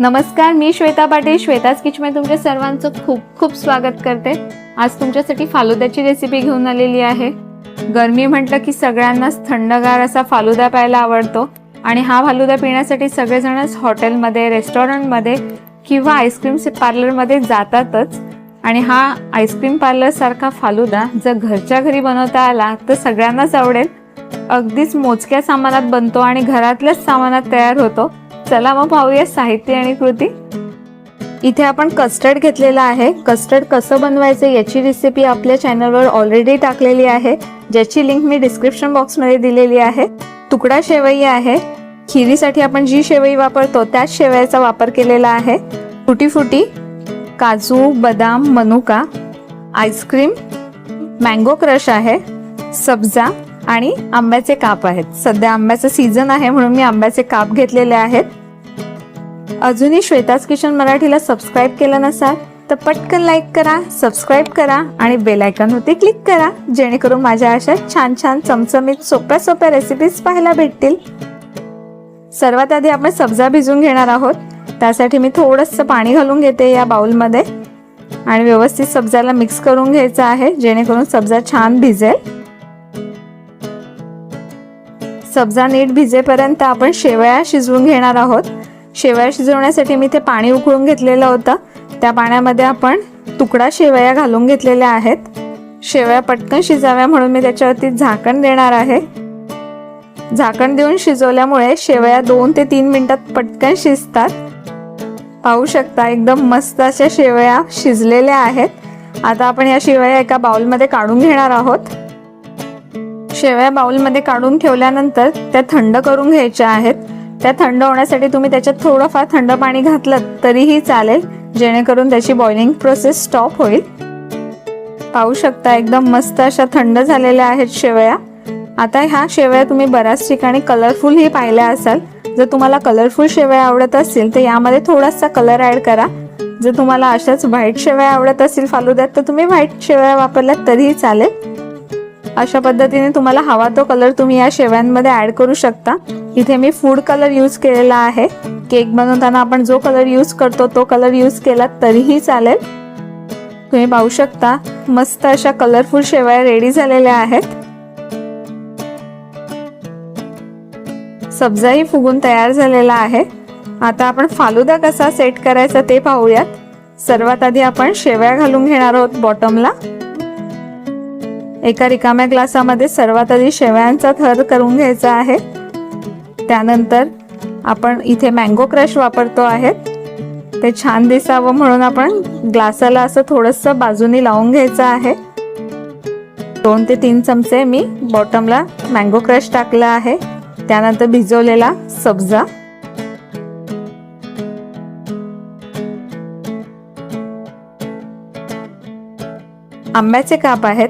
नमस्कार मी श्वेता पाटील. श्वेताच किचमध्ये तुमच्या सर्वांचं खूप खूप स्वागत करते. आज तुमच्यासाठी फालुद्याची रेसिपी घेऊन आलेली आहे. गरमी म्हटलं की सगळ्यांनाच थंडगार असा फालुदा प्यायला आवडतो. आणि हा फालुदा पिण्यासाठी सगळेजणच हॉटेलमध्ये रेस्टॉरंटमध्ये किंवा आईस्क्रीम पार्लरमध्ये जातातच. आणि हा आईस्क्रीम पार्लरसारखा फालुदा जर घरच्या घरी बनवता आला तर सगळ्यांनाच आवडेल. अगदीच मोजक्या सामानात बनतो आणि घरातल्याच सामानात तयार होतो. चला मग पाहूया साहित्य आणि कृती. इथे आपण कस्टर्ड घेतलेला आहे. कस्टर्ड कसं बनवायचं याची रेसिपी आपल्या चॅनलवर ऑलरेडी टाकलेली आहे. ज्याची लिंक मी डिस्क्रिप्शन बॉक्समध्ये दिलेली आहे. तुकडा शेवई आहे. खिरीसाठी आपण जी शेवई वापरतो त्याच शेवयाचा वापर केलेला आहे. फुटी फुटी काजू बदाम मनुका आईस्क्रीम मँगो क्रश आहे सब्जा आणि आंब्याचे काप आहेत. सध्या आंब्याचं सीझन आहे म्हणून मी आंब्याचे काप घेतलेले आहेत. अजूनही श्वेताज किचन मराठीला सबस्क्राईब केलं नसाल तर पटकन लाईक करा सबस्क्राईब करा आणि बेलायकन आयकॉनवरती क्लिक करा जेणेकरून माझ्या अशा छान छान चमचमीत सोप्या सोप्या रेसिपीज पाहायला भेटतील. सर्वात आधी आपण सब्जा भिजून घेणार आहोत. त्यासाठी मी थोडंसं पाणी घालून घेते या बाउलमध्ये आणि व्यवस्थित सब्जाला मिक्स करून घ्यायचं आहे जेणेकरून सब्जा छान भिजेल. सब्जा नीट भिजेपर्यंत आपण शेवया शिजवून घेणार आहोत. शेवया शिजवण्यासाठी मी ते पाणी उकळून घेतलेलं होतं. त्या पाण्यामध्ये आपण तुकडा शेवया घालून घेतलेल्या आहेत. शेवया पटकन शिजाव्या म्हणून मी त्याच्यावरती झाकण देणार आहे. झाकण देऊन शिजवल्यामुळे शेवया दोन ते तीन मिनिटात पटकन शिजतात. पाहू शकता एकदम मस्त अशा शेवया शिजलेल्या आहेत. आता आपण या शेवया एका बाउलमध्ये काढून घेणार आहोत. शेवया बाउलमध्ये काढून ठेवल्यानंतर त्या थंड करून घ्यायच्या आहेत. त्या थंड होण्यासाठी तुम्ही त्याच्यात थोडंफार थंड पाणी घातलं तरीही चालेल जेणेकरून त्याची बॉइलिंग प्रोसेस स्टॉप होईल. पाहू शकता एकदम मस्त अशा थंड झालेल्या आहेत शेवया. आता ह्या शेवया तुम्ही बऱ्याच ठिकाणी कलरफुलही पाहिल्या असाल. जर तुम्हाला कलरफुल शेवया आवडत असतील तर यामध्ये थोडासा कलर ॲड करा. जर तुम्हाला अशाच व्हाईट शेवया आवडत असतील फालुद्यात तर तुम्ही व्हाईट शेवया वापरल्यात तरीही चालेल. अशा पद्धतीने तुम्हाला हवा तो कलर तुम्ही या शेव्यांमध्ये ऍड करू शकता. इथे मी फूड कलर यूज केलेला आहे. केक बनवताना आपण जो कलर यूज करतो तो कलर यूज केला तरीही चालेल. तुम्ही पाहू शकता मस्त अशा कलरफुल शेवया रेडी झालेल्या आहेत. सब्जाही फुगून तयार झालेला आहे. आता आपण फालुदा कसा सेट करायचा ते पाहूयात. सर्वात आधी आपण शेवया घालून घेणार आहोत बॉटमला एका रिकाम्या ग्लासामध्ये सर्वात आधी शेवयांचा थर करून घ्यायचा आहे. त्यानंतर आपण इथे मँगो क्रश वापरतो आहे. ते छान दिसावं म्हणून आपण ग्लासाला असं थोडंसं बाजूनी लावून घ्यायचं आहे. दोन ते तीन चमचे मी बॉटमला मँगो क्रश टाकला आहे. त्यानंतर भिजवलेला सब्जा. आंब्याचे काप आहेत.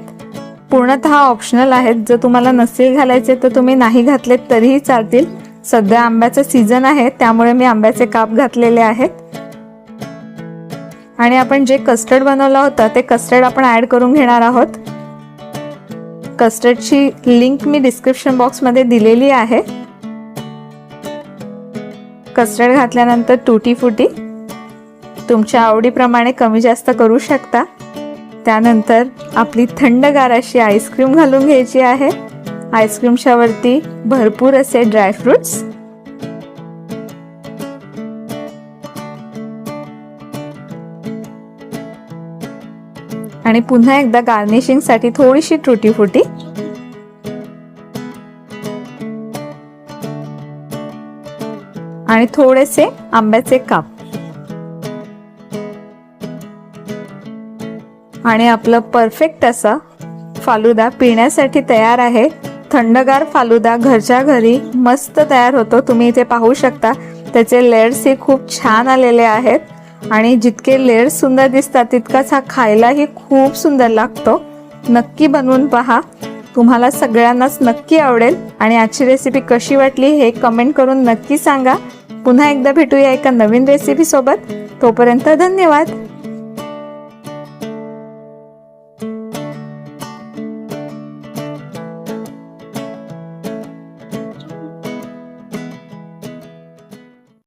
पूर्णतः ऑप्शनल आहेत. जर तुम्हाला नसेल घालायचे तर तुम्ही नाही घातलेत तरीही चालतील. सध्या आंब्याचं सीझन आहे त्यामुळे मी आंब्याचे काप घातलेले आहेत. आणि आपण जे कस्टर्ड बनवला होता ते कस्टर्ड आपण ॲड करून घेणार आहोत. कस्टर्डची लिंक मी डिस्क्रिप्शन बॉक्समध्ये दिलेली आहे. कस्टर्ड घातल्यानंतर तुटी फुटी तुमच्या आवडीप्रमाणे कमी जास्त करू शकता. त्यानंतर आपली थंडगार अशी आईस्क्रीम घालून घ्यायची आहे. आईस्क्रीमच्या वरती भरपूर असे ड्रायफ्रुट्स आणि पुन्हा एकदा गार्निशिंगसाठी थोडीशी तुटी फुटी आणि थोडेसे आंब्याचे काप. आणि आपलं परफेक्ट असा फालुदा पिण्यासाठी तयार आहे. थंडगार फालुदा घरच्या घरी मस्त तयार होतो. तुम्ही इथे पाहू शकता. त्याचे लेअर्स हे खूप छान आलेले आहेत. आणि जितके लेअर्स सुंदर दिसतात तितकाच हा खायलाही खूप सुंदर लागतो. नक्की बनवून पहा. तुम्हाला सगळ्यांनाच नक्की आवडेल. आणि आजची रेसिपी कशी वाटली हे कमेंट करून नक्की सांगा. पुन्हा एकदा भेटूया एका नवीन रेसिपी सोबत. तोपर्यंत धन्यवाद.